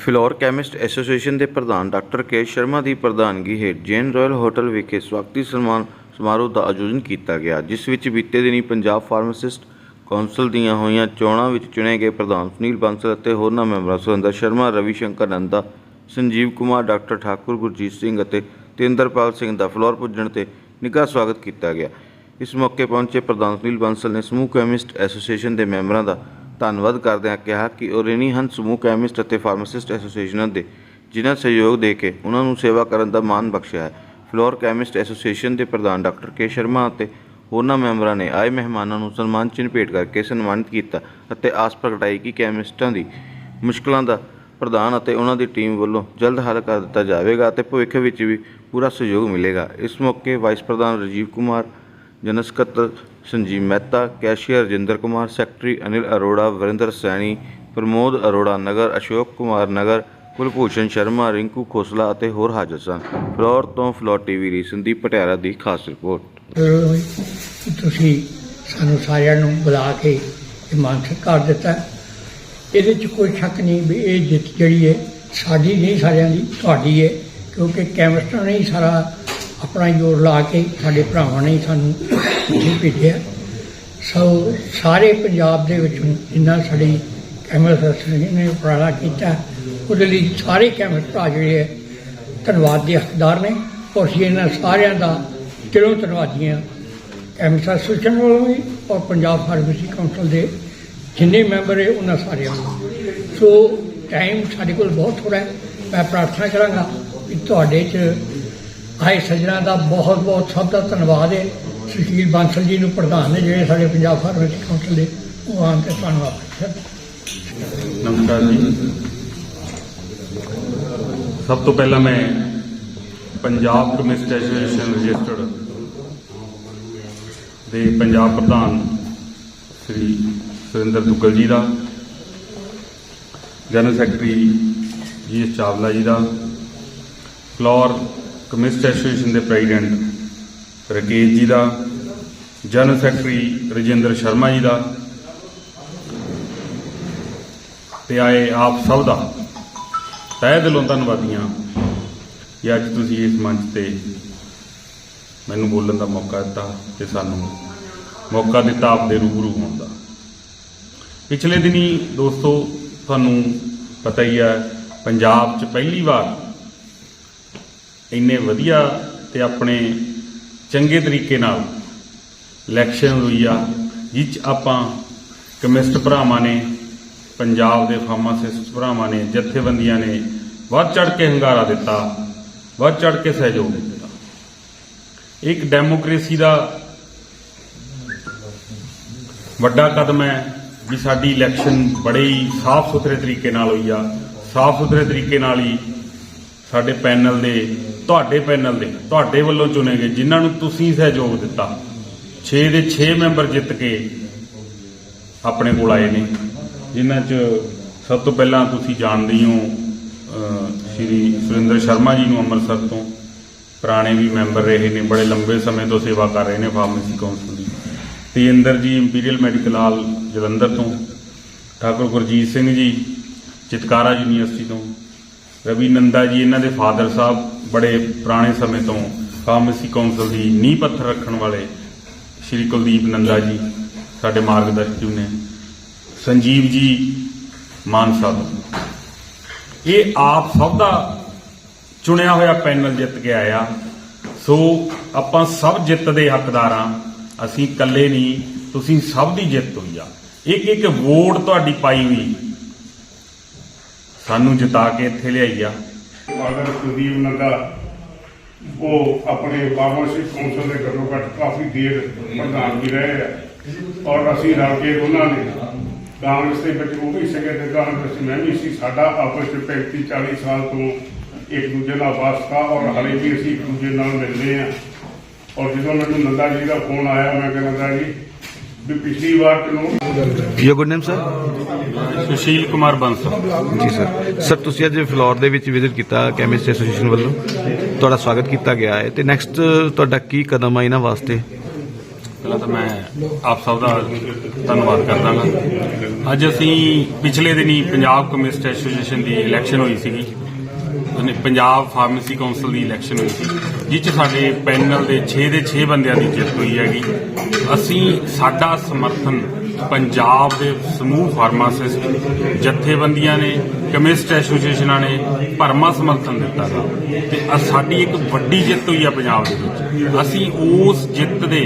Phillaur chemist association ਦੇ ਪ੍ਰਧਾਨ doctor ਕੇ ਸ਼ਰਮਾ ਦੀ ਪ੍ਰਧਾਨਗੀ ਹੇਠ ਜੈਨ ਰਾਇਲ ਹੋਟਲ ਵਿਖੇ ਸਵਾਗਤੀ ਸਨਮਾਨ ਸਮਾਰੋਹ ਦਾ ਆਯੋਜਨ ਕੀਤਾ ਗਿਆ, ਜਿਸ ਵਿੱਚ ਬੀਤੇ ਦਿਨੀ ਪੰਜਾਬ ਫਾਰਮਾਸਿਸਟ ਕੌਂਸਲ ਦੀਆਂ ਹੋਈਆਂ ਚੋਣਾਂ ਵਿੱਚ ਚੁਣੇ ਗਏ ਪ੍ਰਧਾਨ ਸੁਨੀਲ ਬਾਂਸਲ ਅਤੇ ਹੋਰਨਾਂ ਮੈਂਬਰਾਂ ਸੁਰਿੰਦਰ ਸ਼ਰਮਾ ਰਵੀ ਸ਼ੰਕਰ ਨੰਦਾ, ਸੰਜੀਵ ਕੁਮਾਰ, ਡਾਕਟਰ ਠਾਕੁਰ, ਗੁਰਜੀਤ ਸਿੰਘ ਅਤੇ ਤੇਂਦਰਪਾਲ ਸਿੰਘ ਦਾ ਫਲੋਰ ਪੁੱਜਣ ਤੇ ਨਿੱਘਾ ਸਵਾਗਤ ਕੀਤਾ ਗਿਆ। ਇਸ ਮੌਕੇ ਪਹੁੰਚੇ ਪ੍ਰਧਾਨ ਸੁਨੀਲ ਬਾਂਸਲ ਨੇ ਸਮੂਹ ਕੈਮਿਸਟ ਐਸੋਸੀਏਸ਼ਨ ਦੇ ਮੈਂਬਰਾਂ ਦਾ ਧੰਨਵਾਦ ਕਰਦਿਆਂ ਕਿਹਾ ਕਿ ਉਹ ਹਨ ਸਮੂਹ ਕੈਮਿਸਟ ਅਤੇ ਫਾਰਮਾਸਿਸਟ ਐਸੋਸੀਏਸ਼ਨ ਦੇ, ਜਿਨ੍ਹਾਂ ਸਹਿਯੋਗ ਦੇ ਕੇ ਉਹਨਾਂ ਨੂੰ ਸੇਵਾ ਕਰਨ ਦਾ ਮਾਣ ਬਖਸ਼ਿਆ ਹੈ। ਫਲੋਰ ਕੈਮਿਸਟ ਐਸੋਸੀਏਸ਼ਨ ਦੇ ਪ੍ਰਧਾਨ ਡਾਕਟਰ ਕੇ ਸ਼ਰਮਾ ਅਤੇ ਹੋਰਨਾਂ ਮੈਂਬਰਾਂ ਨੇ ਆਏ ਮਹਿਮਾਨਾਂ ਨੂੰ ਸਨਮਾਨ ਚਿੰਨ੍ਹ ਭੇਟ ਕਰਕੇ ਸਨਮਾਨਿਤ ਕੀਤਾ ਅਤੇ ਆਸ ਪ੍ਰਗਟਾਈ ਕਿ ਕੈਮਿਸਟਾਂ ਦੀ ਮੁਸ਼ਕਲਾਂ ਦਾ ਪ੍ਰਧਾਨ ਅਤੇ ਉਹਨਾਂ ਦੀ ਟੀਮ ਵੱਲੋਂ ਜਲਦ ਹੱਲ ਕਰ ਦਿੱਤਾ ਜਾਵੇਗਾ ਅਤੇ ਭਵਿੱਖ ਵਿੱਚ ਵੀ ਪੂਰਾ ਸਹਿਯੋਗ ਮਿਲੇਗਾ। ਇਸ ਮੌਕੇ ਵਾਈਸ ਪ੍ਰਧਾਨ ਰਾਜੀਵ ਕੁਮਾਰ ਜਨਰਲ ਸਕੱਤਰ ਸੰਜੀਵ ਮਹਿਤਾ, ਕੈਸ਼ੀਅਰ ਰਜਿੰਦਰ ਕੁਮਾਰ, ਸੈਕਟਰੀ ਅਨਿਲ ਅਰੋੜਾ, ਵਰਿੰਦਰ ਸੈਣੀ, ਪ੍ਰਮੋਦ ਅਰੋੜਾ ਨਗਰ, ਅਸ਼ੋਕ ਕੁਮਾਰ ਨਗਰ, ਕੁਲਭੂਸ਼ਣ ਸ਼ਰਮਾ, ਰਿੰਕੂ ਖੋਸਲਾ ਅਤੇ ਹੋਰ ਹਾਜ਼ਰ ਸਨ। ਫਲੋਰ ਤੋਂ ਫਲੋਰ ਟੀਵੀ ਲਈ ਸੰਦੀਪ ਪਟਿਆਲਾ ਦੀ ਖਾਸ ਰਿਪੋਰਟ। ਤੁਸੀਂ ਸਾਨੂੰ ਸਾਰਿਆਂ ਨੂੰ ਬੁਲਾ ਕੇ ਇਹ ਮਾਨ ਸਤਿਕਾਰ ਦਿੱਤਾ। ਇਹਦੇ 'ਚ ਕੋਈ ਸ਼ੱਕ ਨਹੀਂ ਵੀ ਇਹ ਜਿੱਤ ਜਿਹੜੀ ਹੈ, ਸਾਡੀ ਨਹੀਂ, ਸਾਰਿਆਂ ਦੀ ਤੁਹਾਡੀ ਹੈ, ਕਿਉਂਕਿ ਕੈਮਿਸਟਰਾਂ ਨੇ ਹੀ ਸਾਰਾ ਆਪਣਾ ਜੋਰ ਲਾ ਕੇ ਸਾਡੇ ਭਰਾਵਾਂ ਨੇ ਹੀ ਸਾਨੂੰ ਭੇਜਿਆ ਸੋ ਸਾਰੇ ਪੰਜਾਬ ਦੇ ਵਿੱਚ ਜਿੰਨਾ ਸਾਡੀ ਕੈਮਿਸਟ ਐਸੋਸੀਏਸ਼ਨ ਨੇ ਉਪਰਾਲਾ ਕੀਤਾ, ਉਹਦੇ ਲਈ ਸਾਰੇ ਕੈਮਿਸਟ ਭਰਾ ਜਿਹੜੇ ਹੈ, ਧੰਨਵਾਦ ਦੇ ਹੱਕਦਾਰ ਨੇ। ਔਰ ਅਸੀਂ ਇਹਨਾਂ ਸਾਰਿਆਂ ਦਾ ਦਿਲੋਂ ਧੰਨਵਾਦੀ ਹਾਂ। ਕੈਮਿਸਟ ਐਸੋਸੀਏਸ਼ਨ ਵੱਲੋਂ ਵੀ ਔਰ ਪੰਜਾਬ ਫਾਰਮੇਸੀ ਕਾਉਂਸਲ ਦੇ ਜਿੰਨੇ ਮੈਂਬਰ ਹੈ ਉਹਨਾਂ ਸਾਰਿਆਂ ਨੂੰ। ਸੋ ਟਾਈਮ ਸਾਡੇ ਕੋਲ ਬਹੁਤ ਥੋੜਾ ਹੈ। ਮੈਂ ਪ੍ਰਾਰਥਨਾ ਕਰਾਂਗਾ ਕਿ ਤੁਹਾਡੇ 'ਚ ਆਏ ਸੱਜਣਾ ਦਾ ਬਹੁਤ ਬਹੁਤ ਸਭ ਦਾ ਧੰਨਵਾਦ ਹੈ। ਸੁਸ਼ੀਲ ਬਾਂਸਲ ਜੀ ਨੂੰ ਪ੍ਰਧਾਨ ਨੇ ਜਿਹੜੇ ਸਾਡੇ ਪੰਜਾਬ ਫਾਰਮੇਸੀ ਕਾਉਂਸਲ ਦੇ ਉਹ ਆਉਣ ਤੇ ਤੁਹਾਨੂੰ ਵਾਪਸ ਨਮਸਕਾਰ ਜੀ। ਸਭ ਤੋਂ ਪਹਿਲਾਂ ਮੈਂ ਪੰਜਾਬ ਕਮਿਸਟ ਐਸੋਸੀਏਸ਼ਨ ਰਜਿਸਟਰਡ ਦੇ ਪੰਜਾਬ ਪ੍ਰਧਾਨ ਸ੍ਰੀ ਸੁਰਿੰਦਰ ਦੁੱਗਲ ਜੀ ਦਾ, general secretary G S Chawla ji ਦਾ, ਫਲੋਰ ਕਮਿਸਟ ਐਸੋਸੀਏਸ਼ਨ ਦੇ ਪ੍ਰੈਜ਼ੀਡੈਂਟ ਰਕੇਸ਼ ਜੀ ਦਾ, ਜਨਰਲ ਸੈਕਟਰੀ ਰਜਿੰਦਰ ਸ਼ਰਮਾ ਜੀ ਦਾ ਤੇ ਆਏ ਆਪ ਸਭ ਦਾ। ਤਹਿ ਦਿਲੋਂ ਧੰਨਵਾਦੀਆਂ। ਕਿ ਅੱਜ ਤੁਸੀਂ ਇਸ ਮੰਚ ਤੇ ਮੈਨੂੰ ਬੋਲਣ ਦਾ ਮੌਕਾ ਦਿੱਤਾ ਤੇ ਸਾਨੂੰ ਮੌਕਾ ਦਿੱਤਾ ਆਪਦੇ ਰੂਬਰੂ ਹੋਣ ਦਾ। ਪਿਛਲੇ ਦਿਨੀ ਦੋਸਤੋ, ਤੁਹਾਨੂੰ ਪਤਾ ਹੀ ਹੈ, ਪੰਜਾਬ 'ਚ ਪਹਿਲੀ ਵਾਰ ਇੰਨੇ ਵਧੀਆ ਤੇ ਆਪਣੇ ਚੰਗੇ ਤਰੀਕੇ ਨਾਲ ਇਲੈਕਸ਼ਨ ਹੋਈ ਆ ਜਿਹ 'ਚ ਆਪਾਂ ਕਮਿਸਟ ਭਰਾਵਾਂ ਨੇ, ਪੰਜਾਬ ਦੇ ਫਾਰਮਾਸਿਸਟ ਭਰਾਵਾਂ ਨੇ, ਜਥੇਬੰਦੀਆਂ ਨੇ ਵੱਧ ਚੜ ਕੇ ਹੰਗਾਰਾ ਦਿੱਤਾ, ਵੱਧ ਚੜ ਕੇ ਸਹਿਯੋਗ ਦਿੱਤਾ। ਇੱਕ ਡੈਮੋਕ੍ਰੇਸੀ ਦਾ ਵੱਡਾ ਕਦਮ ਹੈ ਵੀ ਸਾਡੀ ਇਲੈਕਸ਼ਨ ਬੜੇ ਹੀ ਸਾਫ਼ ਸੁਥਰੇ ਤਰੀਕੇ ਨਾਲ ਹੋਈ ਆ। ਸਾਫ਼ ਸੁਥਰੇ ਤਰੀਕੇ ਨਾਲ ਹੀ ਸਾਡੇ ਪੈਨਲ ਦੇ, ਤੁਹਾਡੇ ਪੈਨਲ ਦੇ, ਤੁਹਾਡੇ ਵੱਲੋਂ ਚੁਣੇ ਗਏ, ਜਿਨ੍ਹਾਂ ਨੂੰ ਤੁਸੀਂ ਸਹਿਯੋਗ ਦਿੱਤਾ 6 ਦੇ 6 ਮੈਂਬਰ ਜਿੱਤ ਕੇ ਆਪਣੇ ਕੋਲ ਆਏ ਨੇ। ਜਿਨ੍ਹਾਂ 'ਚ ਸਭ ਤੋਂ ਪਹਿਲਾਂ ਤੁਸੀਂ ਜਾਣਦੇ ਹੋ ਸ਼੍ਰੀ ਸੁਰਿੰਦਰ ਸ਼ਰਮਾ ਜੀ ਨੂੰ ਅੰਮ੍ਰਿਤਸਰ ਤੋਂ। ਪੁਰਾਣੇ ਵੀ ਮੈਂਬਰ ਰਹੇ ਨੇ, ਬੜੇ ਲੰਬੇ ਸਮੇਂ ਤੋਂ ਸੇਵਾ ਕਰ ਰਹੇ ਨੇ ਫਾਰਮੇਸੀ ਕਾਉਂਸਲ ਦੀ। ਤੇਂਦਰ ਜੀ, ਇੰਪੀਰੀਅਲ ਮੈਡੀਕਲ ਹਾਲ ਜਲੰਧਰ ਤੋਂ। ਠਾਕੁਰ ਗੁਰਜੀਤ ਸਿੰਘ ਜੀ, ਚਿਤਕਾਰਾ ਯੂਨੀਵਰਸਿਟੀ ਤੋਂ। ਰਵੀ ਨੰਦਾ ਜੀ, ਇਹਨਾਂ ਦੇ ਫਾਦਰ ਸਾਹਿਬ ਬੜੇ ਪੁਰਾਣੇ ਸਮੇਂ ਤੋਂ ਫਾਰਮੇਸੀ ਕਾਉਂਸਲ ਦੀ, ਨੀਂਹ ਪੱਥਰ ਰੱਖਣ ਵਾਲੇ ਸ਼੍ਰੀ ਕੁਲਦੀਪ ਨੰਦਾ ਜੀ, ਸਾਡੇ ਮਾਰਗਦਰਸ਼ਕ ਨੇ। ਸੰਜੀਵ ਜੀ ਮਾਨਸਾ ਤੋਂ ਇਹ ਆਪ ਸਭ ਦਾ ਚੁਣਿਆ ਹੋਇਆ ਪੈਨਲ ਜਿੱਤ ਕੇ ਆਇਆ। ਸੋ ਆਪਾਂ ਸਭ ਜਿੱਤ ਦੇ ਹੱਕਦਾਰ ਹਾਂ ਅਸੀਂ ਇਕੱਲੇ ਨਹੀਂ, ਤੁਸੀਂ ਸਭ ਦੀ ਜਿੱਤ ਹੋਈ ਆ। ਇੱਕ ਇੱਕ ਵੋਟ ਤੁਹਾਡੀ ਪਾਈ ਹੋਈ। ਸਾਨੂੰ ਜਿਤਾ ਕੇ ਇੱਥੇ ਲਿਆਈ ਆ। ਫਾਦਰ ਕੁਲਦੀਪ ਨੰਦਾ ਉਹ ਆਪਣੇ ਫਾਰਮਾਸੀ ਕੌਂਸਲ ਦੇ ਘੱਟੋ ਘੱਟ ਕਾਫੀ ਦੇਰ ਪ੍ਰਧਾਨ ਵੀ ਰਹੇ ਆ। ਔਰ ਅਸੀਂ ਰਲ ਕੇ ਉਹਨਾਂ ਨੇ ਕਾਂਗਰਸ ਦੇ ਵਿੱਚ ਉਹ ਵੀ ਸੀਗੇ ਤੇ ਕਾਂਗਰਸ ਮੈਂ ਵੀ ਸੀ। ਸਾਡਾ ਆਪਸ ਵਿੱਚ 35 40 ਸਾਲ ਤੋਂ ਇੱਕ ਦੂਜੇ ਨਾਲ ਵਾਸਤਾ ਔਰ ਹਲੇ ਵੀ ਅਸੀਂ ਇੱਕ ਦੂਜੇ ਨਾਲ ਮਿਲਦੇ ਆ। ਔਰ ਜਦੋਂ ਮੈਨੂੰ ਨੰਦਾ ਜੀ ਦਾ ਫੋਨ ਆਇਆ, ਮੈਂ ਕਿਹਾ, ਨੰਦਾ ਜੀ ਵੀ ਪਿਛਲੀ ਵਾਰ ਤੈਨੂੰ your good name sir Sushil Kumar Bansal ji sir sir ਤੁਸੀਂ ਅੱਜ ਫਲੋਰ ਦੇ ਵਿੱਚ ਵਿਜ਼ਿਟ ਕੀਤਾ ਕੈਮਿਸਟ ਐਸੋਸੀਏਸ਼ਨ ਵੱਲੋਂ। ਤੁਹਾਡਾ ਸਵਾਗਤ ਕੀਤਾ ਗਿਆ ਹੈ। ਤੇ ਨੈਕਸਟ ਤੁਹਾਡਾ ਕੀ ਕਦਮ ਆ ਇਹਨਾਂ ਵਾਸਤੇ? ਪਹਿਲਾਂ ਤਾਂ ਮੈਂ ਆਪ ਸਭ ਦਾ ਧੰਨਵਾਦ ਕਰਦਾ ਹਾਂ। ਅੱਜ ਅਸੀਂ ਪਿਛਲੇ ਦਿਨੀ ਪੰਜਾਬ ਕਮਿਊਨਿਸਟ ਐਸੋਸੀਏਸ਼ਨ ਦੀ ਇਲੈਕਸ਼ਨ ਹੋਈ ਸੀਗੀ। ਉਹਨੇ ਪੰਜਾਬ ਫਾਰਮੇਸੀ ਕਾਉਂਸਲ ਦੀ ਇਲੈਕਸ਼ਨ ਹੋਈ ਸੀ ਜਿਸ 'ਚ ਸਾਡੇ ਪੈਨਲ ਦੇ 6 ਦੇ 6 ਬੰਦਿਆਂ ਦੀ ਜਿੱਤ ਹੋਈ ਹੈਗੀ। ਅਸੀਂ, ਸਾਡਾ ਸਮਰਥਨ ਪੰਜਾਬ ਦੇ ਸਮੂਹ ਫਾਰਮਾਸਿਸਟ, ਜਥੇਬੰਦੀਆਂ ਨੇ, ਕਮਿਸਟ ਐਸੋਸੀਏਸ਼ਨਾਂ ਨੇ ਭਰਮਾ ਸਮਰਥਨ ਦਿੱਤਾ ਗਾ। ਤੇ ਸਾਡੀ ਇੱਕ ਵੱਡੀ ਜਿੱਤ ਹੋਈ ਆ ਪੰਜਾਬ ਦੇ ਵਿੱਚ। ਅਸੀਂ ਉਸ ਜਿੱਤ ਦੇ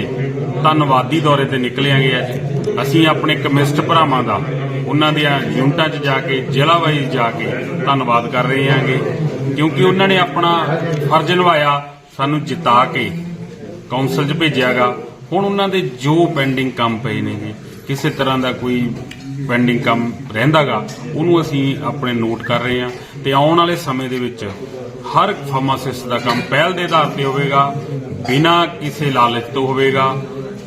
ਧੰਨਵਾਦੀ ਦੌਰੇ ਤੇ ਨਿਕਲੇ ਆਂਗੇ ਅੱਜ ਅਸੀਂ ਆਪਣੇ ਕਮਿਸਟ ਭਰਾਵਾਂ ਦਾ ਉਹਨਾਂ ਦੀਆਂ ਯੂਨਿਟਾਂ 'ਚ ਜਾ ਕੇ, ਜ਼ਿਲ੍ਹਾ ਵਾਈਜ਼ ਜਾ ਕੇ ਧੰਨਵਾਦ ਕਰ ਰਹੇ ਹਾਂਗੇ, ਕਿਉਂਕਿ ਉਹਨਾਂ ਨੇ ਆਪਣਾ ਫਰਜ਼ ਨਿਭਾਇਆ, ਸਾਨੂੰ ਜਿਤਾ ਕੇ ਕੌਂਸਲ 'ਚ ਭੇਜਿਆਗਾ। ਹੁਣ ਉਹਨਾਂ ਦੇ ਜੋ ਪੈਂਡਿੰਗ ਕੰਮ ਪਏ ਨੇਗੇ, ਕਿਸੇ ਤਰ੍ਹਾਂ ਦਾ ਕੋਈ ਪੈਂਡਿੰਗ ਕੰਮ ਰਹਿੰਦਾਗਾ, ਉਹਨੂੰ ਅਸੀਂ ਆਪਣੇ ਨੋਟ ਕਰ ਰਹੇ ਹਾਂ ਤੇ ਆਉਣ ਵਾਲੇ ਸਮੇਂ ਦੇ ਵਿੱਚ ਹਰ ਫਾਰਮਾਸਿਸਟ ਦਾ ਕੰਮ ਪਹਿਲ ਦੇ ਆਧਾਰ ਤੇ ਹੋਵੇਗਾ, ਬਿਨਾਂ ਕਿਸੇ ਲਾਲਚ ਤੋਂ ਹੋਵੇਗਾ,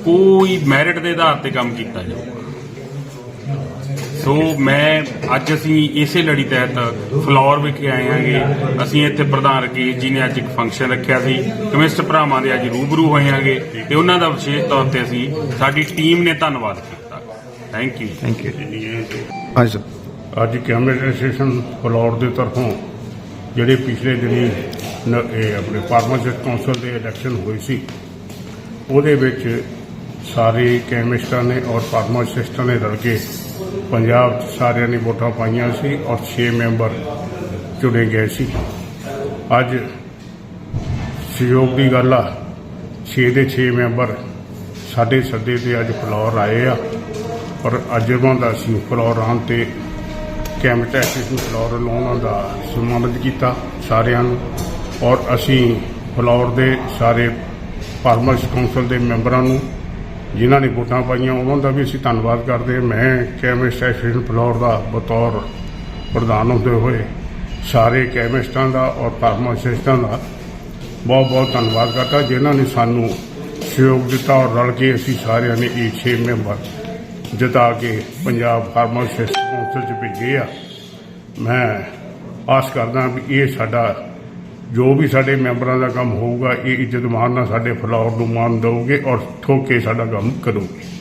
ਕੋਈ ਮੈਰਿਟ ਦੇ ਆਧਾਰ ਤੇ ਕੰਮ ਕੀਤਾ ਜਾਵੇਗਾ ਸੋ ਮੈਂ ਅੱਜ ਅਸੀਂ ਇਸੇ ਲੜੀ ਤਹਿਤ ਫਲੋਰ ਵਿਖੇ ਆਏ ਹਾਂਗੇ। ਅਸੀਂ ਇੱਥੇ ਪ੍ਰਧਾਨ ਰਕੇਸ਼ ਜੀ ਨੇ ਅੱਜ ਇੱਕ ਫੰਕਸ਼ਨ ਰੱਖਿਆ ਸੀ ਕਮਿਸਟ ਭਰਾਵਾਂ ਦੇ ਅੱਜ ਰੂਬਰੂ ਹੋਏ ਹਾਂਗੇ ਤੇ ਉਹਨਾਂ ਦਾ ਵਿਸ਼ੇਸ਼ ਤੌਰ ਤੇ ਅਸੀਂ ਸਾਡੀ ਟੀਮ ਨੇ ਧੰਨਵਾਦ ਕੀਤਾ। Thank you thank you sir. ਅੱਜ ਕੈਮਰੇਟ ਐਸੋਸੀਏਸ਼ਨ ਫਲੋਰ ਦੇ ਤਰਫੋਂ ਜਿਹੜੇ ਪਿਛਲੇ ਦਿਨੀ ਆਪਣੇ ਫਾਰਮਾਸਿਸਟ ਕਾਉਂਸਲ ਦੇ ਇਲੈਕਸ਼ਨ ਹੋਈ ਸੀ ਉਹਦੇ ਵਿੱਚ ਸਾਰੇ ਕੈਮਿਸਟਾਂ ਨੇ ਔਰ ਫਾਰਮਾਸਿਸਟਾਂ ਨੇ ਰਲ ਕੇ ਪੰਜਾਬ 'ਚ ਸਾਰਿਆਂ ਨੇ ਵੋਟਾਂ ਪਾਈਆਂ ਸੀ ਔਰ 6 ਮੈਂਬਰ ਚੁਣੇ ਗਏ ਸੀ। ਅੱਜ ਸਹਿਯੋਗ ਦੀ ਗੱਲ ਆ 6 ਦੇ 6 ਮੈਂਬਰ ਸਾਡੇ ਸੱਦੇ ਤੇ ਅੱਜ ਫਲੋਰ ਆਏ ਆ ਔਰ ਅੱਜ ਉਹਨਾਂ ਦਾ ਅਸੀਂ ਫਲੋਰ ਆਉਣ ਤੇ ਕੈਮਰਟ ਐਸੋਸੀਏਸ਼ਨ ਫਲੋਰ ਵੱਲੋਂ ਦਾ ਸਨਮਾਨਿਤ ਕੀਤਾ ਸਾਰਿਆਂ ਨੂੰ ਔਰ ਅਸੀਂ ਫਲੋਰ ਦੇ ਸਾਰੇ ਫਾਰਮਰਸ ਕਾਉਂਸਲ ਦੇ ਮੈਂਬਰਾਂ ਨੂੰ ਜਿਨ੍ਹਾਂ ਨੇ ਵੋਟਾਂ ਪਾਈਆਂ, ਉਹਨਾਂ ਦਾ ਵੀ ਅਸੀਂ ਧੰਨਵਾਦ ਕਰਦੇ ਮੈਂ ਕੈਮਿਸਟ ਐਸੋਸੀਏਸ਼ਨ ਫਲੋਰ ਦਾ ਬਤੌਰ ਪ੍ਰਧਾਨ ਹੁੰਦੇ ਹੋਏ ਸਾਰੇ ਕੈਮਿਸਟਾਂ ਦਾ ਔਰ ਫਾਰਮਾਸਿਸਟਾਂ ਦਾ ਬਹੁਤ ਬਹੁਤ ਧੰਨਵਾਦ ਕਰਦਾ, ਜਿਨ੍ਹਾਂ ਨੇ ਸਾਨੂੰ ਸਹਿਯੋਗ ਦਿੱਤਾ ਔਰ ਰਲ ਕੇ ਅਸੀਂ ਸਾਰਿਆਂ ਨੇ ਇਹ 6 ਮੈਂਬਰ ਜਿਤਾ ਕੇ ਪੰਜਾਬ ਫਾਰਮਾਸਿਸਟ ਕੌਂਸਲ ਚ ਭੇਜੇ ਆ। ਮੈਂ ਆਸ ਕਰਦਾ ਵੀ ਇਹ ਸਾਡਾ ਜੋ ਵੀ ਸਾਡੇ ਮੈਂਬਰਾਂ ਦਾ ਕੰਮ ਹੋਊਗਾ, ਇਹ ਇੱਜ਼ਤ ਮਾਨ ਨਾਲ ਸਾਡੇ ਫਲੋਰ ਨੂੰ ਮਾਨ ਦਊਗੇ ਔਰ ਠੋਕ ਕੇ ਸਾਡਾ ਕੰਮ ਕਰੋਗੇ।